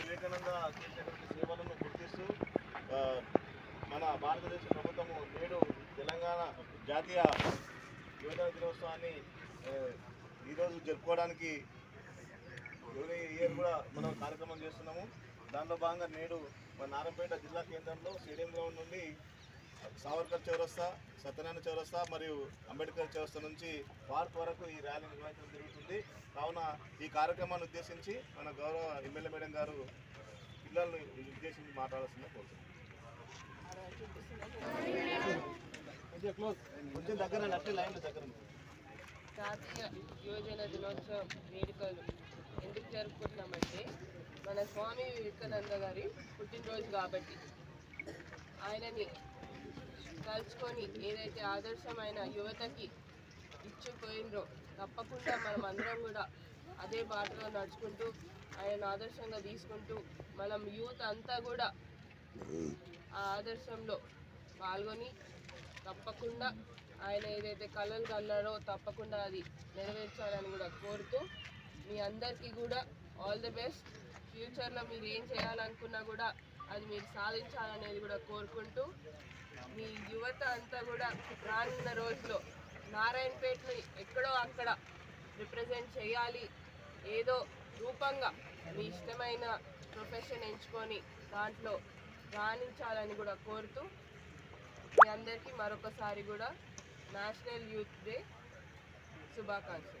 వివేకానంద స్నేహాలను గుర్తిస్తూ మన భారతదేశ ప్రభుత్వము నేడు తెలంగాణ జాతీయ యువజన దినోత్సవాన్ని ఈరోజు జరుపుకోవడానికి ఇయర్ కూడా మనం కార్యక్రమం చేస్తున్నాము. దానిలో భాగంగా నేడు మన నారంపేట జిల్లా కేంద్రంలో స్టేడియం గ్రౌండ్ నుండి సావర్కర్ చౌరస్తా సత్యనారాయణ చౌరస్తా మరియు అంబేద్కర్ చౌరస్తా నుంచి పార్క్ వరకు ఈ ర్యాలీ నిర్వహించడం జరుగుతుంది. కావున ఈ కార్యక్రమాన్ని ఉద్దేశించి మన గౌరవ ఎమ్మెల్యే మేడం గారు పిల్లల్ని ఉద్దేశించి మాట్లాడాల్సిందే కోరుతున్నాను కొంచెం దగ్గర అట్లే దగ్గర ఉంది. జాతీయ యువజన దినోత్సవం వేడుకలు ఎందుకు జరుపుకుంటున్నామంటే మన స్వామి వివేకానంద గారి పుట్టినరోజు కాబట్టి ఆయనని తలుచుకొని ఏదైతే ఆదర్శమైన యువతకి ఇచ్చిపోయినరో తప్పకుండా మనం అందరం కూడా అదే బాటలో నడుచుకుంటూ ఆయన ఆదర్శంగా తీసుకుంటూ మనం యూత్ అంతా కూడా ఆ ఆదర్శంలో పాల్గొని తప్పకుండా ఆయన ఏదైతే కళలు కన్నారో తప్పకుండా అది నెరవేర్చాలని కూడా కోరుతూ మీ అందరికీ కూడా ఆల్ ది బెస్ట్. ఫ్యూచర్లో మీరు ఏం చేయాలనుకున్నా కూడా అది మీరు సాధించాలనేది కూడా కోరుకుంటూ మీ యువత అంతా కూడా రానున్న రోజులో నారాయణపేటని ఎక్కడో అక్కడ రిప్రజెంట్ చేయాలి. ఏదో రూపంగా మీ ఇష్టమైన ప్రొఫెషన్ ఎంచుకొని దాంట్లో రాణించాలని కూడా కోరుతూ మీ అందరికీ మరొకసారి కూడా నేషనల్ యూత్ డే శుభాకాంక్షలు.